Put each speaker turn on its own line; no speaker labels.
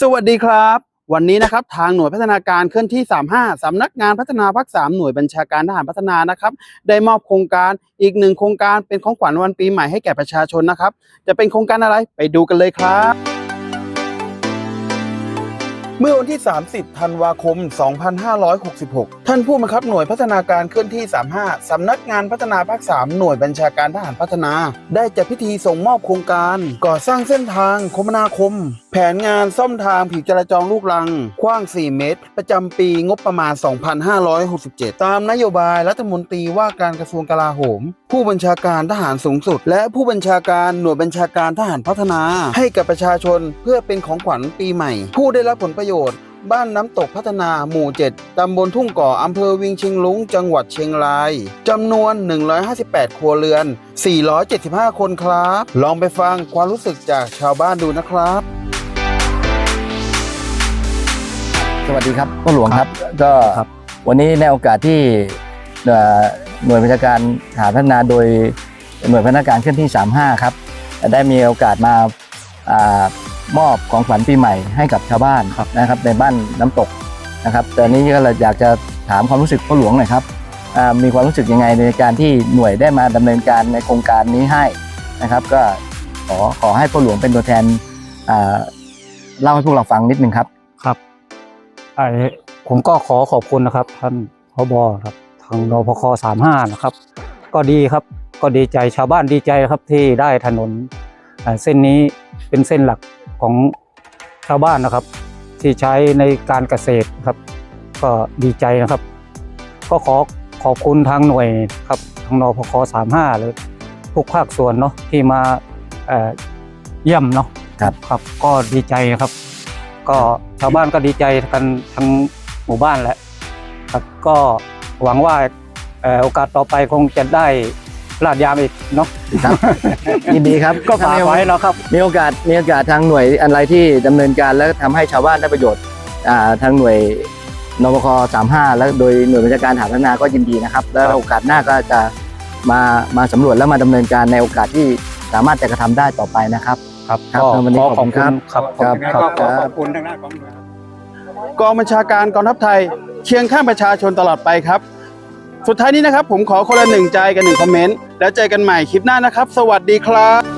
สวัสดีครับ วันนี้นะครับทางหน่วยพัฒนาการเคลื่อนที่ 35สำนักงานพัฒนาภาค 3 หน่วยบัญชาการทหารพัฒนานะครับได้มอบโครงการอีกหนึ่งโครงการเป็นของขวัญวันปีใหม่ให้แก่ประชาชนนะครับ จะเป็นโครงการอะไรไปดูกันเลยครับ เมื่อวันที่ 30 ธันวาคม 2566 ท่านผู้บังคับหน่วยพัฒนาการเคลื่อนที่ 35 สำนักงานพัฒนาภาค 3 หน่วยบัญชาการทหารพัฒนา ได้จัดพิธีส่งมอบโครงการ ก่อสร้างเส้นทางคมนาคม แผนงานซ่อมทางผิวจราจรลูกรัง กว้าง 4 เมตร ประจำปีงบประมาณ 2567 ตามนโยบายรัฐมนตรีว่าการกระทรวงกลาโหม ผู้บัญชาการทหารสูงสุด และผู้บัญชาการหน่วยบัญชาการทหารพัฒนา ให้กับประชาชนเพื่อเป็นของขวัญปีใหม่ ผู้ได้รับผลประโยชน์บ้านน้ำตกพัฒนาหมู่ 7 ตำบลทุ่งก่ออำเภอวิงเชียงลุง จังหวัดเชียงรายจำนวน 158 ครัวเรือน 475 คนครับ ลองไปฟังความรู้สึกจากชาวบ้านดูนะครับ
สวัสดีครับพ่อหลวงครับ ก็
ครับ
วันนี้ในโอกาสที่เอ่อหน่วยบัญชาการทหารพัฒนาโดยหน่วยพัฒนาการเคลื่อนที่ 35 ครับ ได้มีโอกาสมาอา มอบของขวัญปีใหม่ให้กับชาวบ้านนะครับในบ้านน้ำตกนะครับ แต่นี้ก็เลยอยากจะถามความรู้สึกพ่อหลวงหน่อยครับอ่ามีความรู้สึกยังไงในการที่หน่วยได้มาดำเนินการในโครงการนี้ให้นะครับ ก็ขอขอให้พ่อหลวงเป็นตัวแทนอ่าเล่าให้พวกเราฟังนิดนึงครับ
ครับไอผมก็ขอขอบคุณนะครับ ท่านพบครับทางนพคสามห้านะครับ ก็ดีครับก็ดีใจชาวบ้านดีใจครับที่ได้ถนนเอ่อเส้นนี้เป็นเส้นหลัก ของชาวบ้านนะครับ ที่ใช้ในการเกษตรครับ ก็ดีใจนะครับ ก็ขอขอบคุณทางหน่วยครับทางนพคสามห้าหรือทุกภาคส่วนเนาะที่มาเอ่อเยี่ยมเนาะ
ครับ
ครับก็ดีใจครับ ก็ชาวบ้านก็ดีใจกันทั้งหมู่บ้านแหละครับก็หวังว่าเอ่อโอกาสต่อไปคงจะได้ ลาดยางอีกเนาะ
ครับ ยินดีครับ
ก็ฝากไว้แล้วครับ
มีโอกาสมีโอกาสทางหน่วยอะไรที่ดำเนินการและทำให้ชาวบ้านได้ประโยชน์อ่าทางหน่วยนบค35 และโดยหน่วยบัญชาการฐานพัฒนาก็ยินดีนะครับ แล้ว
ครับ
โอกาสหน้าก็จะมามาสำรวจและมาดำเนินการในโอกาสที่สามารถจะกระทำได้ต่อไปนะครับ
ครับ
ครับ
ก็
วันนี้
ขอ
ข
ข
อ
อ
บบคุ
คุณณ
ค
ค
รั
รั
บบครับ
ครับ
ครับ
ขอขอบคุณทางด้านของหน่วยครับ
กองบัญชาการกองทัพไทยเคียงข้างประชาชนตลอดไปครับ สุดท้ายนี้นะครับผมขอคนละหนึ่งใจกับหนึ่งคอมเมนต์แล้วเจอกันใหม่คลิปหน้านะครับ สวัสดีครับ